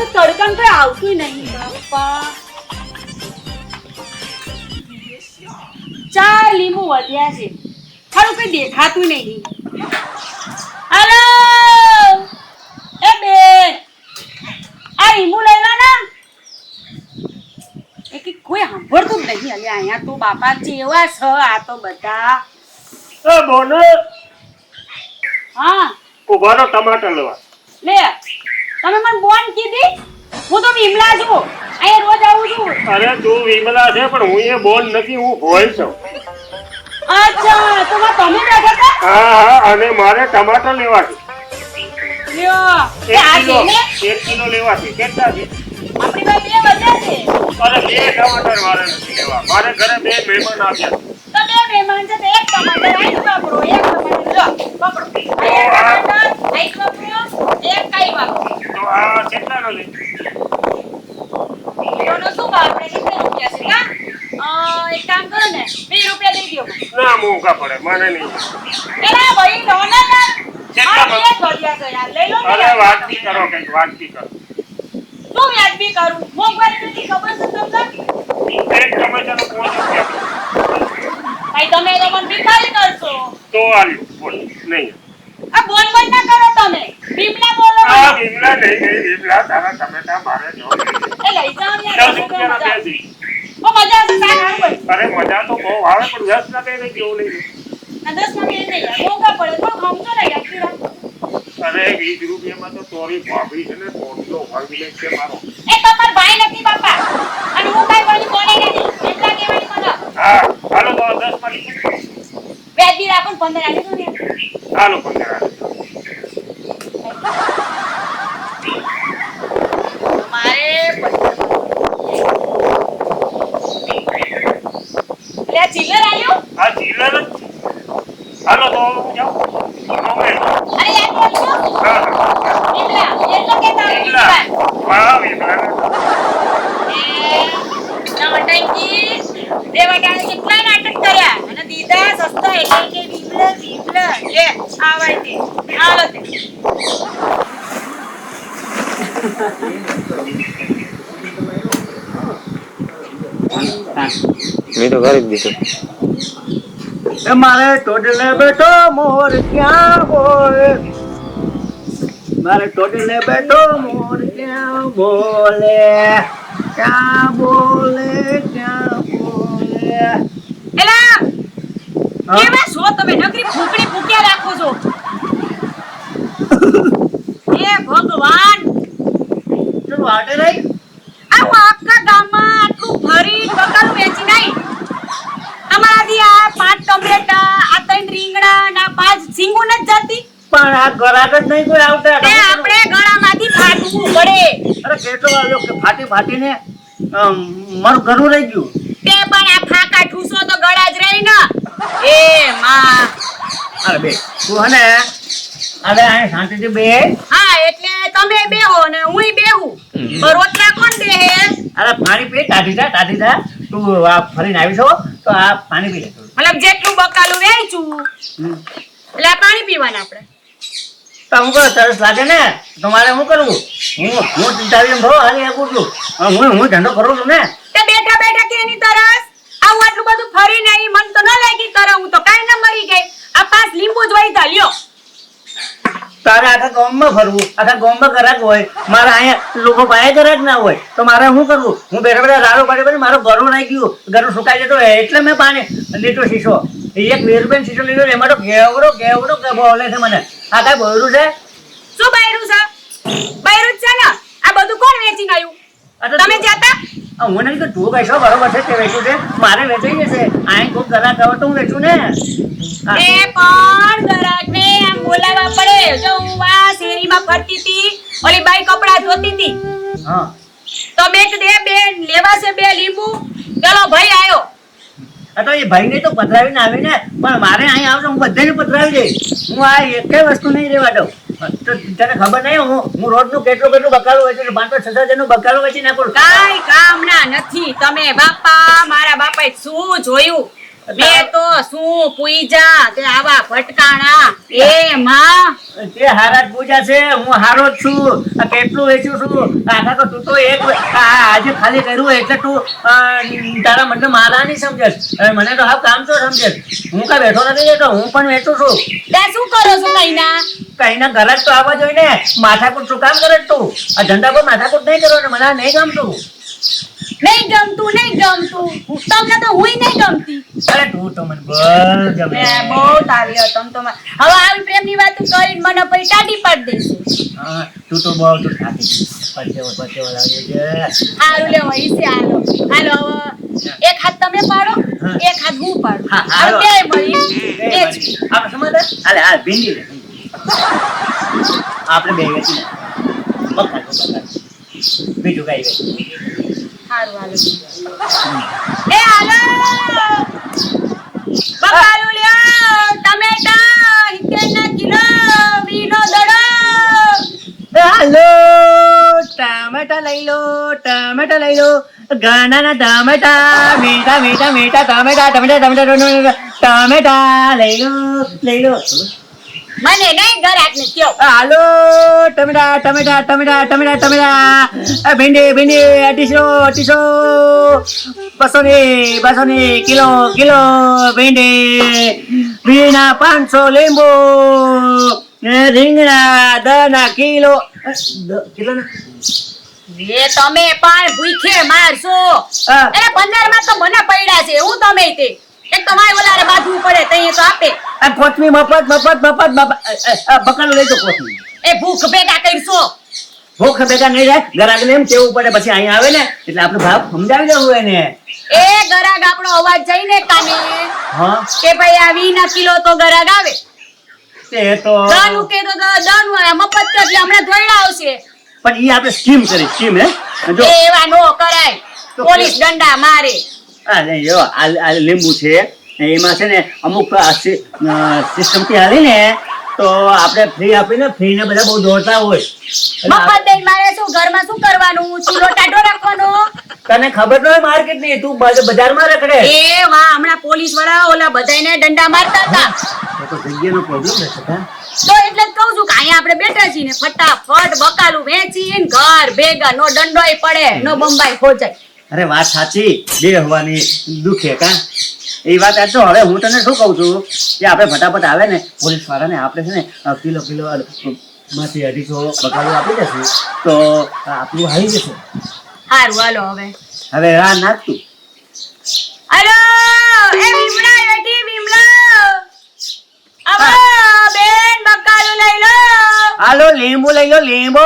આવતું નહીં. બાપા ચાર લીંબુ વધ્યા છે. ખરું કઈ દેખાતું નહીં. હલો! એ બેન આ લીંબુ લઈ લો ને. એ કે કોઈ સાંભળતું જ નહીં. અલ્યા અહીંયા તો બાપા જેવા છે. આ તો બધા. એ બોલો હા. ઊભા રહો ટમાટર લેવા. લે. તમે મને બોન કીધી? હું તો વિમલા છું. અહીંયા રોજ આવું છું. અરે તું વિમલા છે પણ હું એ બોલ નથી હું ભોય છું. અચ્છા તો તમે બેઠા હતા હા હા અને મારે ટમાટર લેવા છે. લ્યો એક આ કિલો એક કિલો લેવા છે. કેટલા છે? આપણી પાસે બે વધ્યા છે. અરે બે ટમાટર મારે નથી લેવા. મારે ઘરે બે મહેમાન આવ્યા. તો બે મહેમાન છે તો એક ટમાટર આઈસ વાપરો એક ટમાટર. લો વાપરો આઈસ વાપરો. એક કાઈ તો આ કેટલાનો લે કિલોનો શું ભાવ? આપણે કેટલા રૂપિયા છે કા એક કામ કરો ને બે રૂપિયા દઈ દો ના મોંઘા પડે મને નહીં. એલા ભાઈ લો ને યાર. કેટલા આ બે જ વધ્યા છે યાર લઈ લો અરે. વાતથી કરો કંઈક વાતથી કરો. શું વ્યાજબી કરું? મોંઘવારી નથી ખબર છે તમને? એક ટમાટાનો પાંચ રૂપિયા. ભાઈ તમે તો મને ભિખારી કરશો. તો આલ્યું બોલ નહીં. ભીમલા બોલો આ બીમલા નહીં નહીં બીમલા તારા ટમેટા મારે જો. એ લઈ ને યાર. ઓ મજા. આવશે સાહેબ. અરે મજા તો બહુ આવે પણ દસ ના બે નહીં કેવું નહીં. આ દસમાં બે નહીં યાર, મોંઘા પડે. તો સમજો ને યાર પીરા. અરે વીસ રૂપિયામાં તો તોરી ભાભી છે ને ફોનનો લે છે મારો. એ તમાર ભાઈ નથી બાપા. અને હું કાંઈ બોલી કોને નથી. એટલા કેવાની મને. હા હાલો તો દસમાં. વ્યાજબી રાખો ને પંદર આપી દો ને. હાલો પંદર હાલો. મારે લે ચિલ્લર આવ્યું આ ચીલર જ છે. હાલો તો હું જાઉં મોબાઈલ. અરે યાદ રાખજો હા હા વિમલા એટલો કેતા આવે વિમલા. વિમલા વાહ વિમલા નવટંકી દેવટાણે કેટલા નાટક કર્યા અને દીધા સસ્તા એટલે કે વિમલા વિમલા લે આવાય તે હાલો તે મેં તો કરી જ દીધું મારે ટોટલે બેઠો મોર ક્યાં બોલે મારે ટોટલે બેઠો મોર ક્યાં બોલે? ક્યાં બોલે ક્યાં બોલે? એલા કેવા છો તમે? નકરી ફૂંકણી ફૂંક્યા રાખો છો. એ ભગવાન! ચલો વાટે આવું આખા ગામમાં આટલું ભરી બકાલું વેચી નહીં. પાંચ ટમેટા આ ત્રણ રીંગણા ના પાંચ સિંગું નથી જતી. પણ આ ગરાક જ નહીં કોઈ આવતા. તે આપણે ગળામાંથી ફાટવું પડે. અરે કેટલો આવ્યો કે ફાટી ફાટીને મારું ઘરું રહી ગયું. તે પણ આ ફાકા ઠૂસો તો ગળા જ રહી ને. એ માં. અરે બે. તું શાંતિથી બે. હા એટલે તમે બેહો ને હુંય બેહું. રોટલા કોણ બેહે? અરે પાણી પી ટાઢી થા ટાઢી થા. તું આ ફરીને આવી છો તો આ પાણી પી લે મતલબ જેટલું બકાલું વેચું. એટલે પાણી પીવાના આપણે. તો હું કહું લાગે ને? તમારે મારે શું કરવું? હું હું ચિંતાવી એમ હાલી છું. હું હું ધંધો કરું છું ને? તે બેઠા બેઠા કે એની તરસ? આવું આટલું બધું ફરીને આવી મન તો ન લાગી તરસ હું તો કાંઈ ન મરી ગઈ. આ પાંચ લીંબુ જ વહી લ્યો. તારે આખા ગામમાં ફરવું આખા ગામમાં ગરાક હોય મારા અહીંયા લોકો પાસે ગરાક ના હોય તો મારે શું કરવું? હું બેઠા બેઠા રાડો પાડી પાડી મારો ગરું નાખી ગયું ગરું સુકાઈ જતો એટલે મેં પાને લીધો શીશો એક બે રૂપિયા શીશો લીધો એમાં તો ઘેવડો ઘેવડો બોલે છે મને. આ કઈ બોયરું છે? શું બૈરું છે? બૈરું છે ને? આ બધું કોણ વેચી આવ્યું તમે જતા? હું નથી કે તું કહીશો બરોબર છે તે વેચ્યું છે. મારે વેચાઈ જશે. અહીં કોઈ ગરાક આવે તો હું વેચું ને. એ પણ ગરાકને આમ બોલાવવા પડે. જો હું આ શેરીમાં ફરતી હતી ઓલી બાઈ કપડા ધોતી હતી. હા. તો બે કે દે બે લેવા છે બે લીંબુ. ચલો ભાઈ આયો. તો એ ભાઈને તો પધરાવીને આવી ને પણ મારે અહીં આવશે હું બધાને પધરાવી દઈશ. હું આ એક વસ્તુ નહીં રહેવા દઉં. તો તને ખબર નહીં હું હું રોજનું કેટલું કેટલું બકાલું હોય છે પાંચ છ હજારનું બકાલું વેચી નાખું કાઈ કામના નથી. તમે બાપા મારા બાપાએ શું જોયું? તો શું પૂઈ તે આવા ભટકાણા. એ માં? તે હારા પૂજા છે હું હારો જ છું. કેટલું વેચું છું? આખા તો તું તો એક આજે ખાલી કર્યું એટલે તું તારા મને મારા નહીં સમજે મને તો હાવ કામ તો સમજે હું કઈ બેઠો નથી જતો હું પણ વેચું છું. તે શું કરો છો કઈના કઈના ઘર તો આવવા જોઈએ ને માથાકૂટ શું કામ કરે તું? આ ધંધા પર માથાકૂટ નહીં કરવાનું મને નહીં ગમતું. નહીં ગમતું નહીં ગમતું હું- તમને તો હુંય નહીં ગમતી અરે તું તો મને બહુ ગમે બહુ તારી તમ તો હવે આવી પ્રેમની વાત કરીને મને પછી ટાઢી પાડી દેશે હા તું તો બહુ તું થાકી ગઈ. પરસેવો પરસેવો લાગે છે હારું લેવો છે હાલો હાલો એક હાથ તમે પાડો એક હાથ હું પાડું હા, હાલો. બે મળી એ બે જ. આપણે સમજ્યા? હાલે, હાલ, ભીંડી લે, આપણે બે વેચી પકડ બકાલ. બીજું કઈ વેચી. હારું હાલો. એ ટમેટા દડો. હાલો. ટામેટા લઈ લો, ટામેટા લઈ લો. ગાનાના ટામેટા, મીઠા મીઠા મીઠા ટામેટા, ટમેટા ટમેટા ટમેટા લઈ લો લઈ લો. મને નહીં ગરાકને કયો. હાલો ટમેટા ટમેટા ટમેટા ટમેટા ટમેટા. ભીંડી ભીંડી અઢીસો અઢીસો. બસો ને બસો ને કિલો કિલો ભીંડી. ભીંડા પાંચસો લીંબુ. રીંગણા દના કિલો. કિલો ના? એ તમે પણ ભૂખે મારશો. એ અરે પંદરમાં તો મને પડ્યા છે. હું તમે તે એક તો માય ઓલારે બાંધવું પડે તઈ તો આપે. આ કોથમી મફત મફત મફત બકડ લઈ કોથમી એ ભૂખ ભેગા કરશો ભૂખ ભેગા નહીં રહે ગરાગને એમ કેવું પડે પછી અહીંયા આવે ને એટલે આપણે ભાવ સમજાવી દેવું એને. એ ગરાગ આપણો અવાજ જઈને કાને હા. કે ભાઈ આ વીના કિલો તો ગરાગ આવે. તે તો દાનું કે તો દાનું આવે મફત કે એટલે હમણાં ધોઈડા આવશે. પણ ઈ આપણે સ્કીમ કરી સ્કીમ હે? જો એવા નો કરાય. તો પોલીસ દંડા મારે. આ લીંબુ છે. એમાં છે ને અમુક સિસ્ટમથી હાલી ને તો આપણે ફ્રી આપીને ફ્રી ને બધા બહુ દોડતા હોય. મફત મારે શું ઘરમાં શું કરવાનું? ચૂલો ટાઢો રાખવાનો. તને ખબર ન હોય માર્કેટની તું બજારમાં રખડે. એ વાહ હમણાં પોલીસવાળા ઓલા બધાને દંડા મારતા હતા. તો તો જગ્યાનો પ્રોબ્લેમ છે તો એટલે જ કહું છું કે અહીંયા આપણે બેઠા છીએ ને ફટાફટ બકાલું વેચીને ઘર ભેગા નો દંડોય પડે નો બંબાઈ ખો જાય અરે વાત સાચી બે હવાની દુખે કા? એ વાત આ તો હવે હું તને શું કહું છું? કે આપણે ફટાફટ આવે ને પોલીસ વાળાને આપણે છે ને કિલો કિલો માંથી અઢીસો બકાલું આપી દેશું. તો આપણું આવી જશે. હારું હાલો હવે. હવે આ નાખતું હાલો એ વિમલા એટી વિમલા. આવો બેન બકાલું લઈ લો. હાલો લીંબુ લઈ લો લીંબુ.